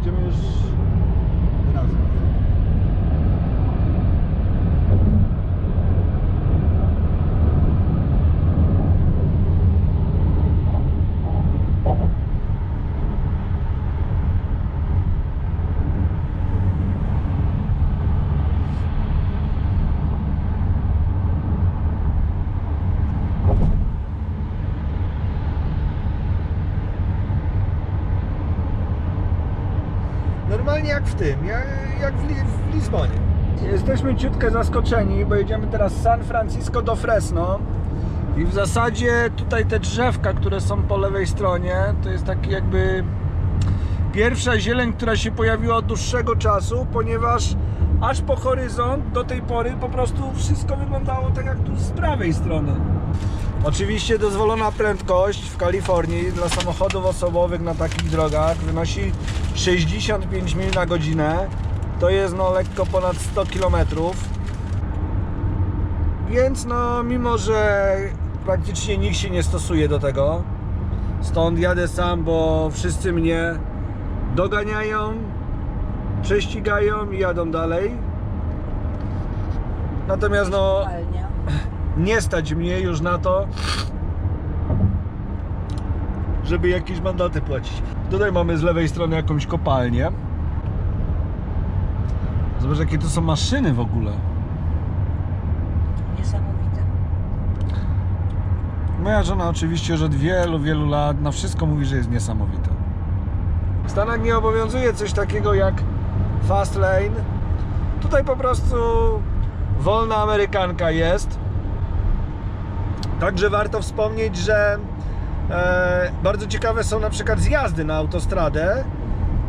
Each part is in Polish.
Jedziemy już razem. Normalnie jak w tym, jak, jak w, w Lizbonie. Jesteśmy ciutkę zaskoczeni, bo jedziemy teraz z San Francisco do Fresno. I w zasadzie tutaj te drzewka, które są po lewej stronie, to jest taki jakby pierwsza zieleń, która się pojawiła od dłuższego czasu, ponieważ aż po horyzont do tej pory po prostu wszystko wyglądało tak jak tu z prawej strony. Oczywiście dozwolona prędkość w Kalifornii dla samochodów osobowych na takich drogach wynosi 65 mil na godzinę. To jest no lekko ponad 100 km. Więc no mimo, że praktycznie nikt się nie stosuje do tego, stąd jadę sam, bo wszyscy mnie doganiają, prześcigają i jadą dalej. Natomiast no. Nie stać mnie już na to, żeby jakieś mandaty płacić. Tutaj mamy z lewej strony jakąś kopalnię. Zobacz, jakie to są maszyny w ogóle. Niesamowite. Moja żona oczywiście już od wielu, wielu lat na wszystko mówi, że jest niesamowite. W Stanach nie obowiązuje coś takiego jak fast lane. Tutaj po prostu wolna amerykanka jest. Także warto wspomnieć, że e, bardzo ciekawe są na przykład zjazdy na autostradę,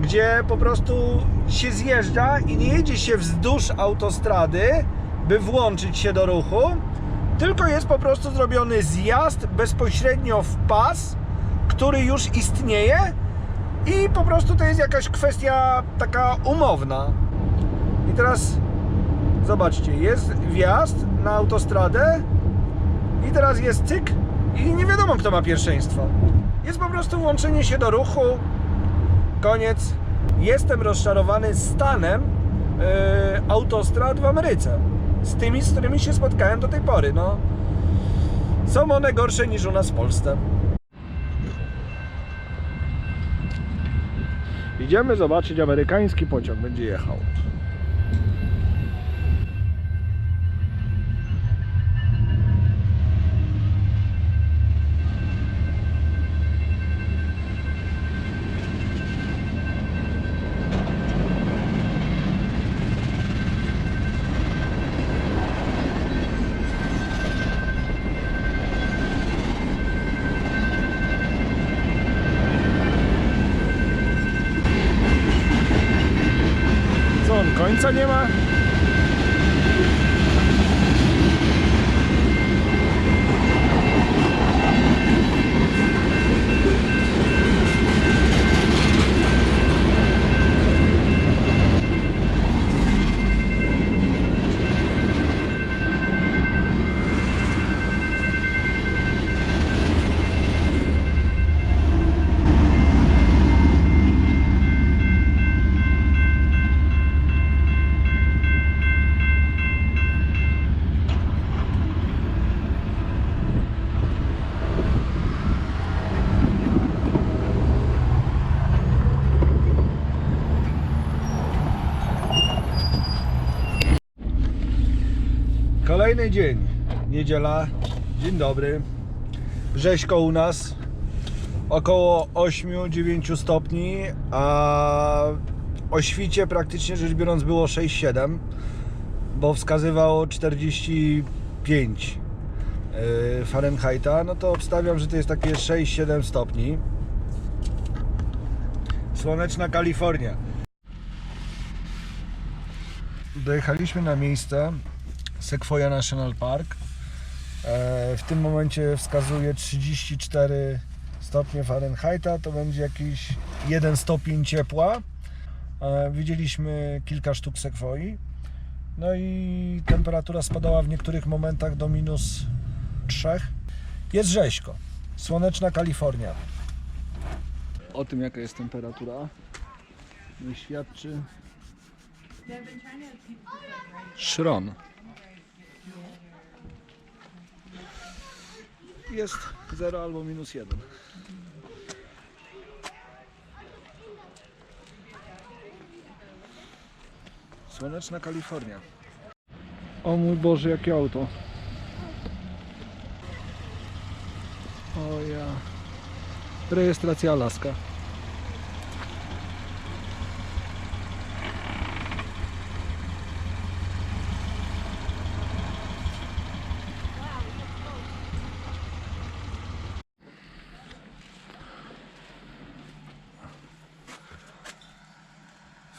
gdzie po prostu się zjeżdża i nie jedzie się wzdłuż autostrady, by włączyć się do ruchu, tylko jest po prostu zrobiony zjazd bezpośrednio w pas, który już istnieje i po prostu to jest jakaś kwestia taka umowna. I teraz zobaczcie, jest wjazd na autostradę i teraz jest cyk i nie wiadomo kto ma pierwszeństwo. Jest po prostu włączenie się do ruchu, koniec. Jestem rozczarowany stanem yy, autostrad w Ameryce. Z tymi, z którymi się spotkałem do tej pory. No, są one gorsze niż u nas w Polsce. Idziemy zobaczyć amerykański pociąg. Będzie jechał. Co on końca nie ma? Kolejny dzień, niedziela, dzień dobry. Rzeźko u nas, około 8-9 stopni, a o świcie praktycznie rzecz biorąc było 6-7, bo wskazywało 45 yy, Fahrenheita, no to obstawiam, że to jest takie 6-7 stopni. Słoneczna Kalifornia. Dojechaliśmy na miejsce Sequoia National Park. E, W tym momencie wskazuje 34 stopnie Fahrenheita, to będzie jakiś 1 stopień ciepła. E, Widzieliśmy kilka sztuk sekwoi. No i temperatura spadała w niektórych momentach do minus 3. Jest rzeźko. Słoneczna Kalifornia. O tym jaka jest temperatura. Świadczy szron. Jest 0 albo minus 1. Słoneczna Kalifornia. O mój Boże, jakie auto. O ja. Rejestracja Alaska.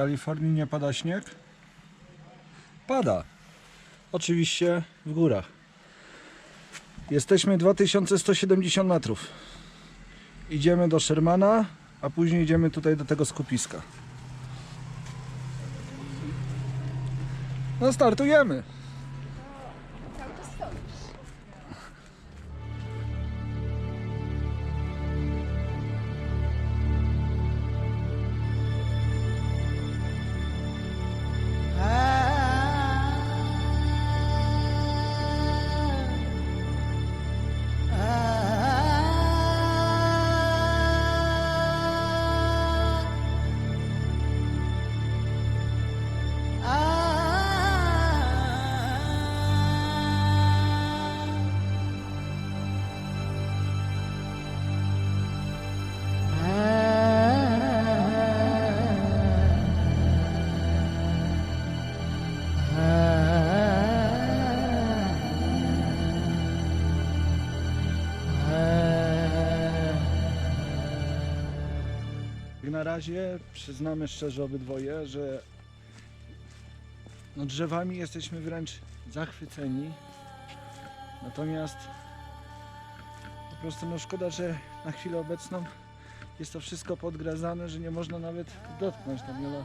Kalifornii nie pada śnieg? Pada. Oczywiście w górach. Jesteśmy 2170 metrów. Idziemy do Shermana, a później idziemy tutaj do tego skupiska. No startujemy. Na razie przyznamy szczerze obydwoje, że no drzewami jesteśmy wręcz zachwyceni. Natomiast po prostu no szkoda, że na chwilę obecną jest to wszystko podgrazane, że nie można nawet dotknąć tam wiele.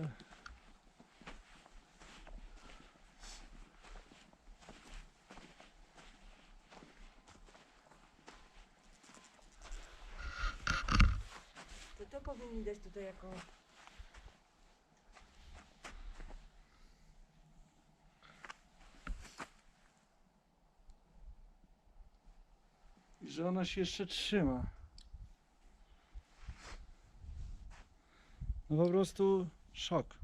Naprawdę. To to powinni dać tutaj jako... I że ona się jeszcze trzyma. No po prostu Şok.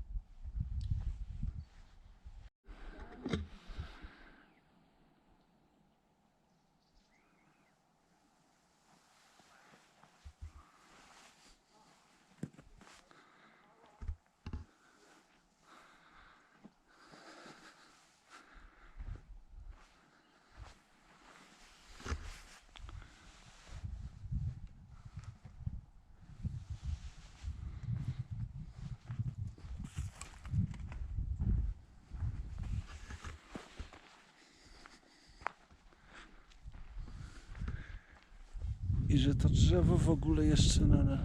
I że to drzewo w ogóle jeszcze na... na...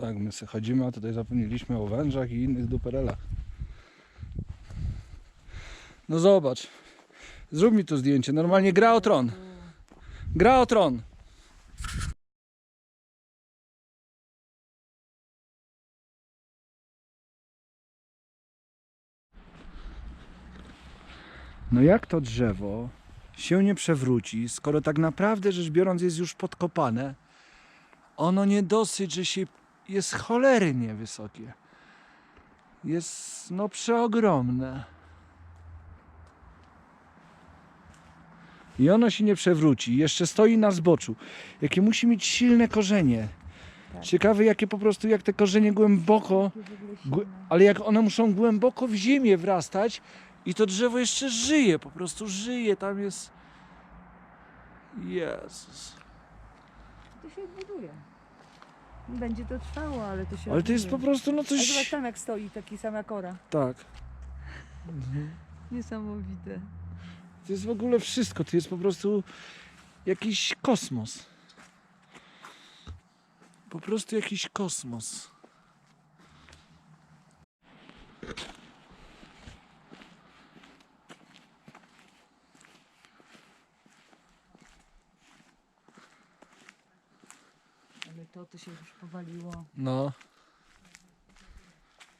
Tak, my sobie chodzimy, a tutaj zapomnieliśmy o wężach i innych duperelach. No zobacz. Zrób mi tu zdjęcie. Normalnie gra o tron. Gra o tron. No jak to drzewo się nie przewróci, skoro tak naprawdę rzecz biorąc jest już podkopane? Ono nie dosyć, że się jest cholernie wysokie. Jest no przeogromne. I ono się nie przewróci. Jeszcze stoi na zboczu. Jakie musi mieć silne korzenie. Tak. Ciekawe jakie po prostu, jak te korzenie głęboko, głę- ale jak one muszą głęboko w ziemię wrastać i to drzewo jeszcze żyje, po prostu żyje. Tam jest... Jezus. To się odbuduje. Będzie to trwało, ale to się Ale to jest po prostu no A zobacz coś... tam jak stoi, taki sama kora. Tak. Niesamowite. To jest w ogóle wszystko. To jest po prostu jakiś kosmos. Po prostu jakiś kosmos. Ale to, to się już powaliło No.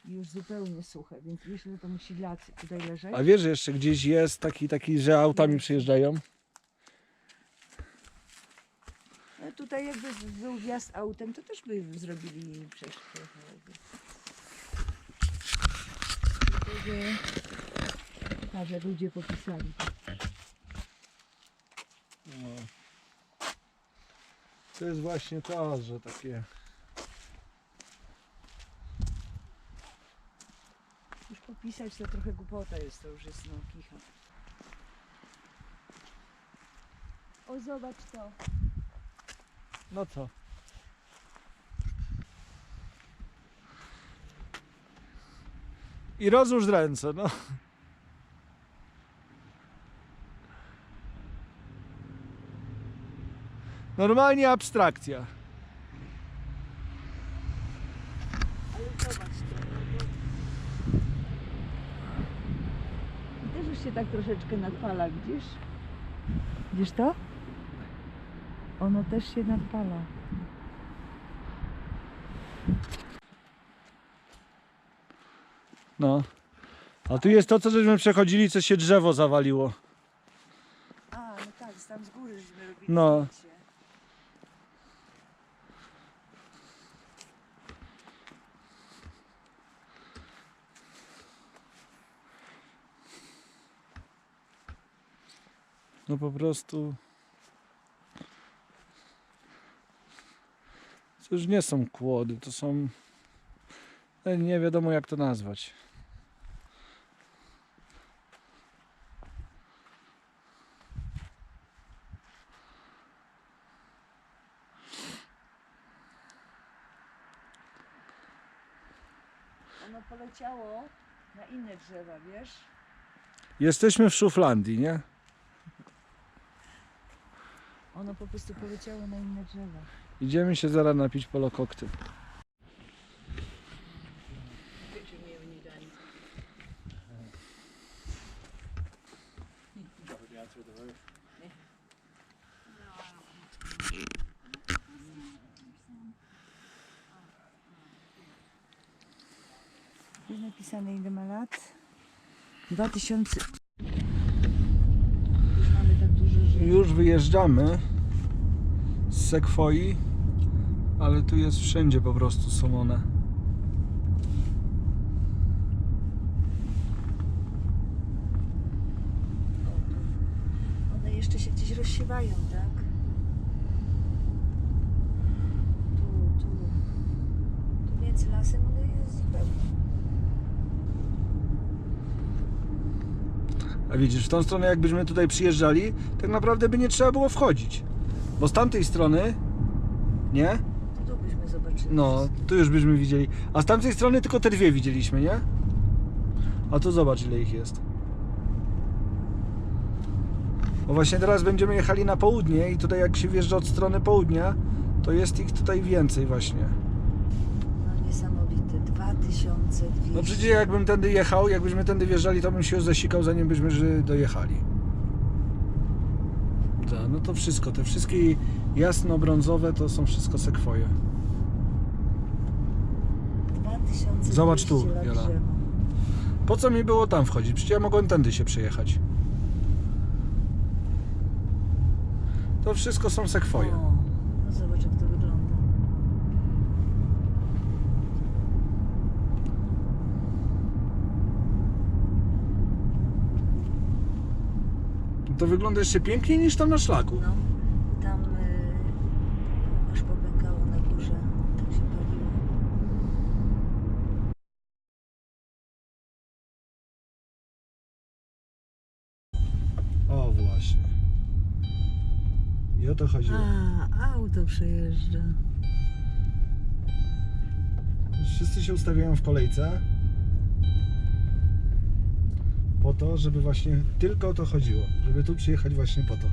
i już zupełnie suche, więc myślę, że to musi lat tutaj leżeć. A wiesz, że jeszcze gdzieś jest taki, taki że autami przyjeżdżają? No tutaj jakby był wjazd autem, to też by zrobili przejście. Tak, jak ludzie popisali. No. To jest właśnie to, że takie... Już popisać to trochę głupota jest, to już jest no kicha. O, zobacz to. No co? I rozłóż ręce, no. Normalnie abstrakcja. Ale zobacz to. to- I też już się tak troszeczkę nadpala, widzisz? Widzisz to? Ono też się nadpala. No. A tu jest to, co żeśmy przechodzili, co się drzewo zawaliło. A, no tak, tam z góry żeśmy robili No. zdjęcie. No po prostu. To już nie są kłody, to są. e, Nie wiadomo jak to nazwać. Ono poleciało na inne drzewa, wiesz? Jesteśmy w Szuflandii, nie? Ono po prostu poleciało na inne drzewa. Idziemy się zaraz napić polo koktajl. Jest napisane ile ma lat? 2000. wyjeżdżamy z Sekwoi, ale tu jest wszędzie po prostu są one. One jeszcze się gdzieś rozsiewają, tak? Tu, tu. Tu między lasem one jest zupełnie. A widzisz, w tą stronę jakbyśmy tutaj przyjeżdżali, tak naprawdę by nie trzeba było wchodzić. Bo z tamtej strony, nie? Tu byśmy zobaczyli. No, tu już byśmy widzieli. A z tamtej strony tylko te dwie widzieliśmy, nie? A tu zobacz ile ich jest. Bo właśnie teraz będziemy jechali na południe i tutaj jak się wjeżdża od strony południa, to jest ich tutaj więcej właśnie. No niesamowite. 2200. No przecież jakbym tędy jechał, jakbyśmy tędy wjeżdżali, to bym się już zasikał zanim byśmy że dojechali. Tak, no to wszystko, te wszystkie jasno-brązowe to są wszystko sekwoje. 2200 Zobacz tu, lat Jola. drzewa. Po co mi było tam wchodzić? Przecież ja mogłem tędy się przejechać. To wszystko są sekwoje. O, no zobacz jak to wygląda. To wygląda jeszcze piękniej niż tam na szlaku. No, tam y, aż popękało na górze. Tak się paliło. O właśnie. I o to chodziło. A, auto przejeżdża. Wszyscy się ustawiają w kolejce. Po to, żeby właśnie tylko o to chodziło. Żeby tu przyjechać właśnie po to.